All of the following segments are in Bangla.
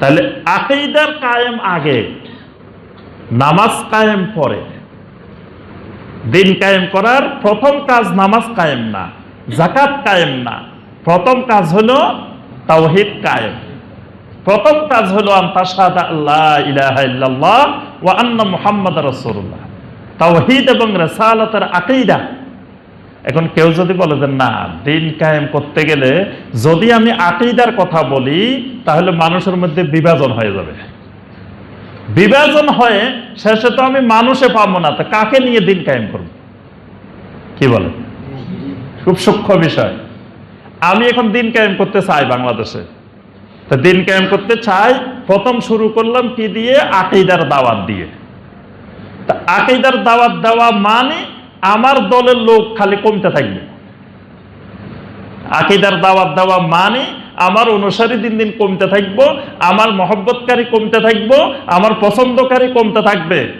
তাহলে আকিদার কায়েম আগে, নামাজ কায়েম পরে। দিন কায়েম করার প্রথম কাজ নামাজ কায়েম না জাকাত কায়েম না। প্রথম কাজ হলো তাওহিদ কায়েম। প্রথম কাজ হলো আন্তাসাদা আল্লাহ ইলাহা ওয়া আন্না মুহাম্মাদ রাসূলুল্লাহ। তাওহিদ এবং রিসালাতের আকীদা এখন কেউ যদি বলে যে, না, দিন কায়েম করতে গেলে যদি আমি আকীদার কথা বলি, তাহলে মানুষের মধ্যে বিভাজন হয়ে যাবে। বিভাজন হয়ে শেষে তো আমি মানুষে পাবো না, তো কাকে নিয়ে দিন কায়েম করব? কি বলে? খুব সূক্ষ্ম বিষয়। আমি এখন দিন কায়েম করতে চাই বাংলাদেশে। তো দিন কায়েম করতে চাই, প্রথম শুরু করলাম কি দিয়ে? আকিদার দাওয়াত দিয়ে। তা আকিদার দাওয়াত দেওয়া মানে আমার দলের লোক খালি কমতে থাকবে। আকিদার দাওয়াত দেওয়া মানে আমার অনুসারী দিন দিন কমতে থাকব, আমার মহব্বতকারী কমতে থাকব, আমার পছন্দকারী কমতে থাকবে।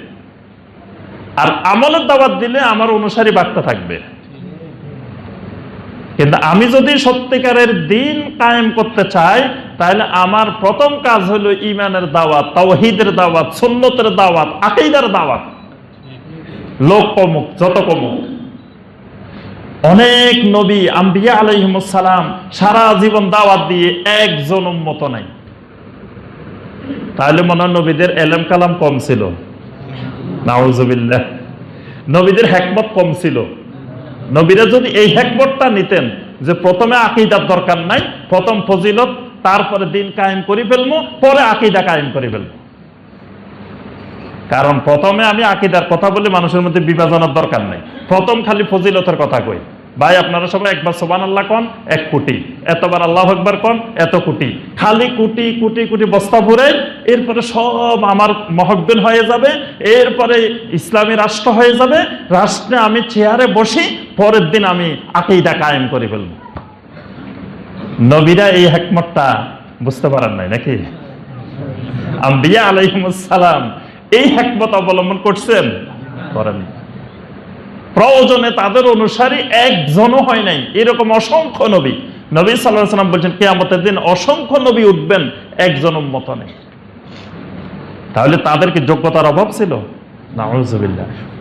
আর আমলের দাওয়াত দিলে আমার অনুসারী বাড়তে থাকবে। কিন্তু আমি যদি সত্যিকারের দিন কায়েম করতে চাই, তাহলে আমার প্রথম কাজ হলো ইমানের দাওয়াত, তাওহিদের দাওয়াত, সুন্নতের দাওয়াত, আকিদার দাওয়াত। লোক কমুক যত কমুক। অনেক নবী, আম্বিয়া আলাইহিমসালাম সারা জীবন দাওয়াত দিয়ে একজন উম্মত নাই। তাহলে মনে হয় নবীদের এলেম কালাম কম ছিল। নবীদের হেকমত কম ছিল। নবীরা যদি এই হেকমতটা নিতেন যে প্রথমে আকিদার দরকার নাই, প্রথম ফজিলত, তারপরে দিন কায়েম করে ফেলব পরে আকিদা কায়েম করে ফেলব কারণ প্রথমে আমি আকিদার কথা বলে, মানুষের মধ্যে বিভাজনের দরকার নাই। প্রথম খালি ফজিলতের কথা কই। ভাই, আপনারা সবাই একবার সোবান আল্লাহ কন, এক কোটি। এতবার আল্লাহ একবার কন, এত কোটি। খালি কোটি কোটি কোটি বস্তা ভরে এরপরে সব আমার মহব্বিন হয়ে যাবে, এরপরে ইসলামী রাষ্ট্র হয়ে যাবে, রাষ্ট্রে আমি চেয়ারে বসি, পরের দিন আমি আকিদা কায়েম করে ফেলব। নবীরা এই হেকমতটা বুঝতে পারেন নাই নাকি? আম্বিয়া আলাইহিমুসালাম এই হেকমত অবলম্বন করছেন? করেন। প্রয়োজনে তাদের অনুসারী একজনও হয় নাই। এরকম অসংখ্য নবী। নবী সাল্লাহ সাল্লাম বলছেন, কেয়ামতের দিন অসংখ্য নবী উঠবেন, একজন মত নেই। তাহলে তাদের কি যোগ্যতার অভাব ছিল?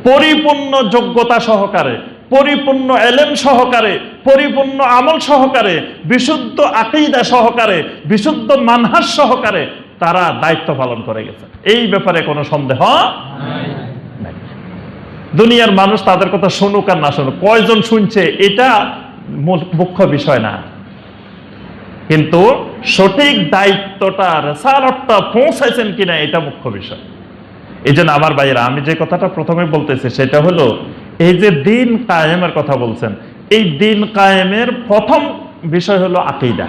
পরিপূর্ণ যোগ্যতা সহকারে, পরিপূর্ণ এলেম সহকারে, পরিপূর্ণ আমল সহকারে, বিশুদ্ধ আকিদা সহকারে, বিশুদ্ধ মানহাস সহকারে তারা দায়িত্ব পালন করে গেছে। এই ব্যাপারে কোনো সন্দেহ দুনিয়ার মানুষ তাদের কথা শুনুক আর না শুনুক। কয়জন শুনছে, এটা মুখ্য বিষয় না। কিন্তু সঠিক দায়িত্বটা রেসালটটা পৌঁছাইছেন কিনা এটা মুখ্য বিষয়। এই জন্য আমার ভাইয়েরা, আমি যে কথাটা প্রথমে বলতেছি, সেটা হলো এই যে দিন কায়েমের কথা বলছেন, এই দিন কায়েমের প্রথম বিষয় হলো আকিদা।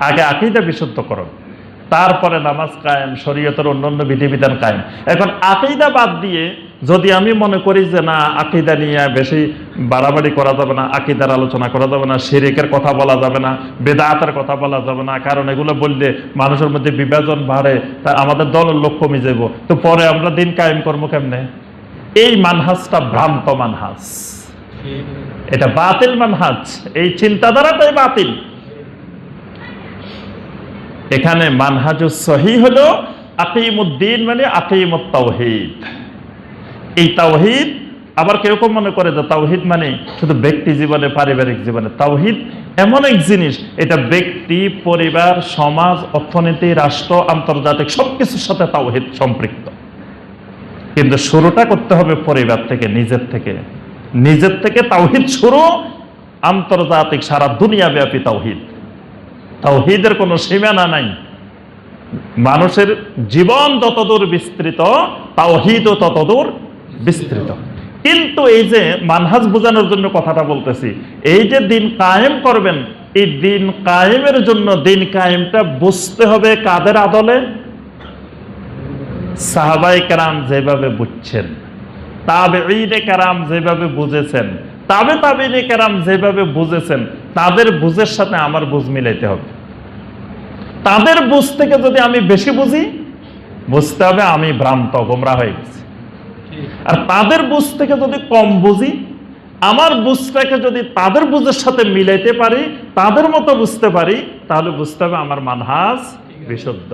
আগে আকিদা বিশুদ্ধকরণ। তারপরে নামাজ কায়েম শরীয়তের অন্যান্য বিধিবিধান কায়েম। এখন আকিদা বাদ দিয়ে যদি আমি মনে করি যে না আকিদা নিয়ে বেশি বাড়াবাড়ি করা যাবে না আকিদার আলোচনা করা যাবে না শিরিকের কথা বলা যাবে না বেদাতের কথা বলা যাবে না কারণ এগুলো বললে মানুষের মধ্যে বিভাজন বাড়ে তা আমাদের দলের লক্ষ্য কমে যাব তো পরে আমরা দিন কায়েম করব কেমনে? এই মানহাজটা ভ্রান্ত মানহাজ। এটা বাতিল মানহাজ। এই চিন্তাধারাটাই বাতিল। এখানে মানহাজুস সহি হলো আকিমুদ্দিন মানে আকিমুত তাওহিদ এই তাওহিদ আবার কেরকম মনে করে যে তাওহিদ মানে শুধু ব্যক্তি জীবনে, পারিবারিক জীবনে। তাওহিদ এমন এক জিনিস, এটা ব্যক্তি, পরিবার, সমাজ, অর্থনীতি, রাষ্ট্র, আন্তর্জাতিক সবকিছুর সাথে তাওহিদ সম্পৃক্ত। কিন্তু শুরুটা করতে হবে পরিবার থেকে, নিজের থেকে। নিজের থেকে তাওহিদ শুরু, আন্তর্জাতিক সারা দুনিয়া ব্যাপী তাওহিদ। তাওহিদের কোনো সীমানা নাই। মানুষের জীবন যতদূর বিস্তৃত তাওহিদও ততদূর বিস্তৃত। কিন্তু এই যে মানহাজ বোঝানোর জন্য কথাটা বলতেছি, এই যে দিন কায়েম করবেন, এই দিন কায়েমের জন্য দিন কায়েমটা বুঝতে হবে কাদের আদলে? সাহাবাই কারাম যেভাবে বুঝছেন তাবে ঈদে কারাম যেভাবে বুঝেছেন, তাবে তাবিনে কারাম যেভাবে বুঝেছেন তাদের বুঝের সাথে আমার বুঝ মিলাইতে হবে। তাদের বুঝ থেকে যদি আমি বেশি বুঝি, বুঝতে হবে আমি ভ্রান্ত, গোমরা হয়ে গেছি। আর তাদের বুঝ থেকে যদি কম বুঝি, আমার বুঝটাকে যদি তাদের বুঝের সাথে মিলাইতে পারি, তাদের মতো বুঝতে পারি, তাহলে বুঝতে হবে আমার মানহাজ বিশুদ্ধ।